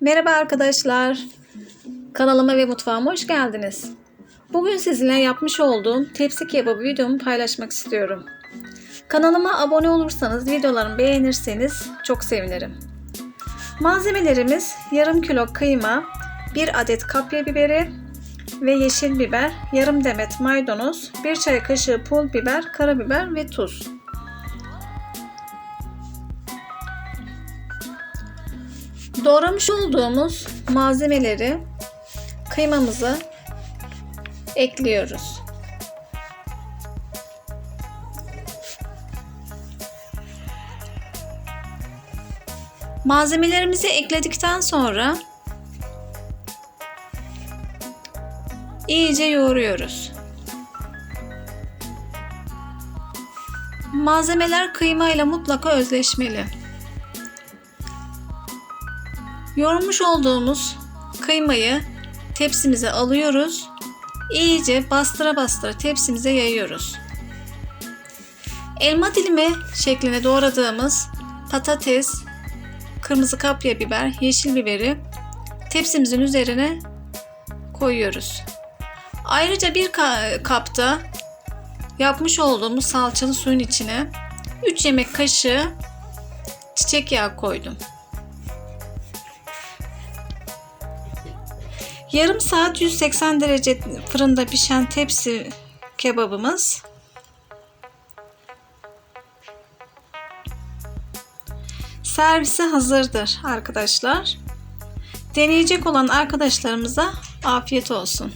Merhaba arkadaşlar. Kanalıma ve mutfağıma hoş geldiniz. Bugün sizinle yapmış olduğum tepsi kebabı videomu paylaşmak istiyorum. Kanalıma abone olursanız, videolarımı beğenirseniz çok sevinirim. Malzemelerimiz yarım kilo kıyma, 1 adet kapya biberi ve yeşil biber, yarım demet maydanoz, 1 çay kaşığı pul biber, karabiber ve tuz. Doğramış olduğumuz malzemeleri kıymamızı ekliyoruz. Malzemelerimizi ekledikten sonra iyice yoğuruyoruz. Malzemeler kıyma ile mutlaka özleşmeli. Yoğurmuş olduğumuz kıymayı tepsimize alıyoruz. İyice bastıra bastıra tepsimize yayıyoruz. Elma dilimi şeklinde doğradığımız patates, kırmızı kapya biber, yeşil biberi tepsimizin üzerine koyuyoruz. Ayrıca bir kapta yapmış olduğumuz salçalı suyun içine 3 yemek kaşığı çiçek yağı koydum. Yarım saat 180 derece fırında pişen tepsi kebabımız servise hazırdır arkadaşlar. Deneyecek olan arkadaşlarımıza afiyet olsun.